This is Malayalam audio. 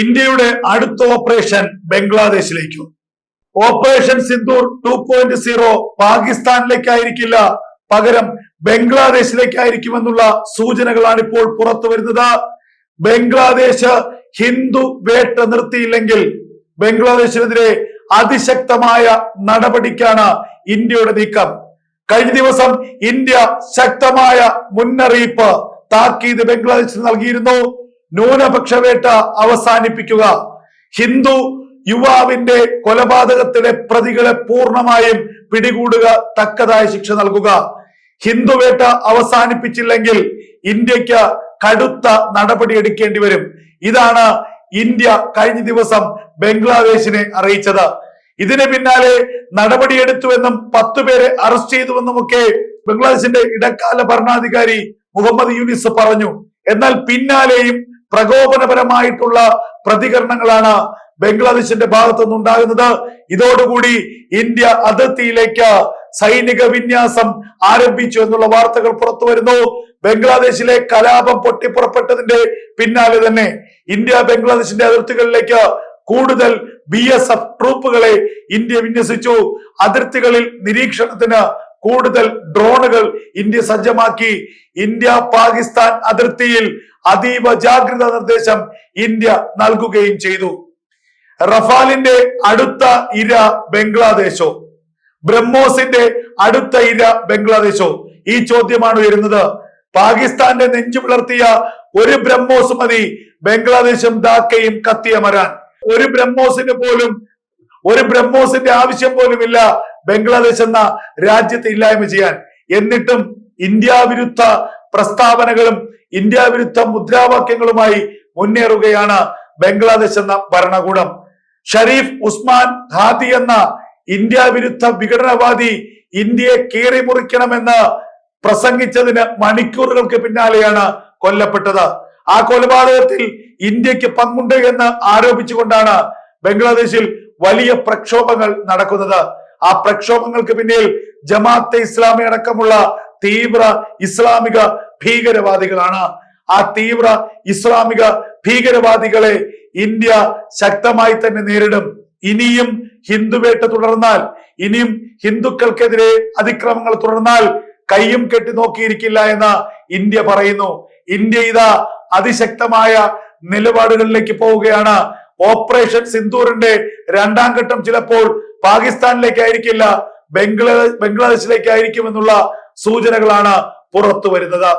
ഇന്ത്യയുടെ അടുത്ത operation ബംഗ്ലാദേശിലേക്കും. Operation Sindoor two point zero പാകിസ്ഥാനിലേക്കായിരിക്കില്ല. പകരം ബംഗ്ലാദേശിലേക്കായിരിക്കുമെന്നുള്ള സൂചനകളാണ് ഇപ്പോൾ പുറത്തു വരുന്നത്. ബംഗ്ലാദേശ് ഹിന്ദു വേട്ട നിർത്തിയില്ലെങ്കിൽ ബംഗ്ലാദേശിനെതിരെ അതിശക്തമായ നടപടിക്കാണ് ഇന്ത്യയുടെ നീക്കം. കഴിഞ്ഞ ദിവസം ഇന്ത്യ ശക്തമായ മുന്നറിയിപ്പ് താക്കീത് ബംഗ്ലാദേശിന് നൽകിയിരുന്നു. ന്യൂനപക്ഷ വേട്ട അവസാനിപ്പിക്കുക. ഹിന്ദു യുവാവിന്റെ കൊലപാതകത്തിലെ പ്രതികളെ പൂർണമായും പിടികൂടുക തക്കതായ ശിക്ഷ നൽകുക. ഹിന്ദുവേട്ട അവസാനിപ്പിച്ചില്ലെങ്കിൽ ഇന്ത്യയ്ക്ക് കടുത്ത നടപടി എടുക്കേണ്ടി വരും. ഇതാണ് ഇന്ത്യ കഴിഞ്ഞ ദിവസം ബംഗ്ലാദേശിനെ അറിയിച്ചത്. ഇതിന് പിന്നാലെ നടപടിയെടുത്തുവെന്നും പത്തു പേരെ അറസ്റ്റ് ചെയ്തുവെന്നുമൊക്കെ ബംഗ്ലാദേശിന്റെ ഇടക്കാല ഭരണാധികാരി മുഹമ്മദ് യൂനിസ് പറഞ്ഞു. എന്നാൽ പിന്നാലെയും പ്രകോപനപരമായിട്ടുള്ള പ്രതികരണങ്ങളാണ് ബംഗ്ലാദേശിന്റെ ഭാഗത്തു നിന്നുണ്ടാകുന്നത് ഇതോടുകൂടി ഇന്ത്യ അതിർത്തിയിലേക്ക് സൈനിക വിന്യാസം ആരംഭിച്ചു എന്നുള്ള വാർത്തകൾ പുറത്തു വരുന്നു. ബംഗ്ലാദേശിലെ കലാപം പൊട്ടിപ്പുറപ്പെട്ടതിന്റെ പിന്നാലെ തന്നെ ഇന്ത്യ ബംഗ്ലാദേശിന്റെ അതിർത്തികളിലേക്ക് കൂടുതൽ ബി എസ് എഫ് ട്രൂപ്പുകളെ ഇന്ത്യ വിന്യസിച്ചു. അതിർത്തികളിൽ നിരീക്ഷണത്തിന് കൂടുതൽ ഡ്രോണുകൾ ഇന്ത്യ സജ്ജമാക്കി. ഇന്ത്യ പാകിസ്ഥാൻ അതിർത്തിയിൽ അതീവ ജാഗ്രത നിർദ്ദേശം ഇന്ത്യ നൽകുകയും ചെയ്തു. റഫാലിന്റെ അടുത്ത ഇര ബംഗ്ലാദേശോ? ബ്രഹ്മോസിന്റെ അടുത്ത ഇര ബംഗ്ലാദേശോ? ഈ ചോദ്യമാണ് ഉയരുന്നത്. പാകിസ്ഥാന്റെ നെഞ്ചു പിളർത്തിയ ഒരു ബ്രഹ്മോസ് മതി. ബംഗ്ലാദേശും ധാക്കയും കത്തിയമരാൻ. ഒരു ബ്രഹ്മോസിന് പോലും ഒരു ബ്രഹ്മോസിന്റെ ആവശ്യം പോലും ഇല്ല ബംഗ്ലാദേശ് എന്ന രാജ്യത്തെ ഇല്ലായ്മ ചെയ്യാൻ. എന്നിട്ടും ഇന്ത്യ വിരുദ്ധ പ്രസ്താവനകളും ഇന്ത്യ വിരുദ്ധ മുദ്രാവാക്യങ്ങളുമായി മുന്നേറുകയാണ് ബംഗ്ലാദേശ് എന്ന ഭരണകൂടം. ഷരീഫ് ഉസ്മാൻ ഹാദി എന്ന ഇന്ത്യ വിരുദ്ധ വിഘടനവാദി ഇന്ത്യയെ കീറി മുറിക്കണമെന്ന് പ്രസംഗിച്ചതിന് മണിക്കൂറുകൾക്ക് പിന്നാലെയാണ് കൊല്ലപ്പെട്ടത്. ആ കൊലപാതകത്തിൽ ഇന്ത്യയ്ക്ക് പങ്കുണ്ട് എന്ന് ആരോപിച്ചുകൊണ്ടാണ് ബംഗ്ലാദേശിൽ വലിയ പ്രക്ഷോഭങ്ങൾ നടക്കുന്നത്. ആ പ്രക്ഷോഭങ്ങൾക്ക് പിന്നിൽ ജമാഅത്തെ ഇസ്ലാമി അടക്കമുള്ള തീവ്ര ഇസ്ലാമിക ഭീകരവാദികളാണ്. ആ തീവ്ര ഇസ്ലാമിക ഭീകരവാദികളെ ഇന്ത്യ ശക്തമായി തന്നെ നേരിടും. ഇനിയും ഹിന്ദുവേട്ട തുടർന്നാൽ ഇനിയും ഹിന്ദുക്കൾക്കെതിരെ അതിക്രമങ്ങൾ തുടർന്നാൽ കയ്യും കെട്ടി നോക്കിയിരിക്കില്ല എന്ന് ഇന്ത്യ പറയുന്നു. ഇന്ത്യ ഇതാ അതിശക്തമായ നിലപാടുകളിലേക്ക് പോവുകയാണ്. ഓപ്പറേഷൻ സിന്ദൂറിന്റെ രണ്ടാം ഘട്ടം ചിലപ്പോൾ പാകിസ്ഥാനിലേക്കായിരിക്കില്ല ബംഗ്ലാദേശ് ബംഗ്ലാദേശിലേക്കായിരിക്കും എന്നുള്ള സൂചനകളാണ് പുറത്തു വരുന്നത്.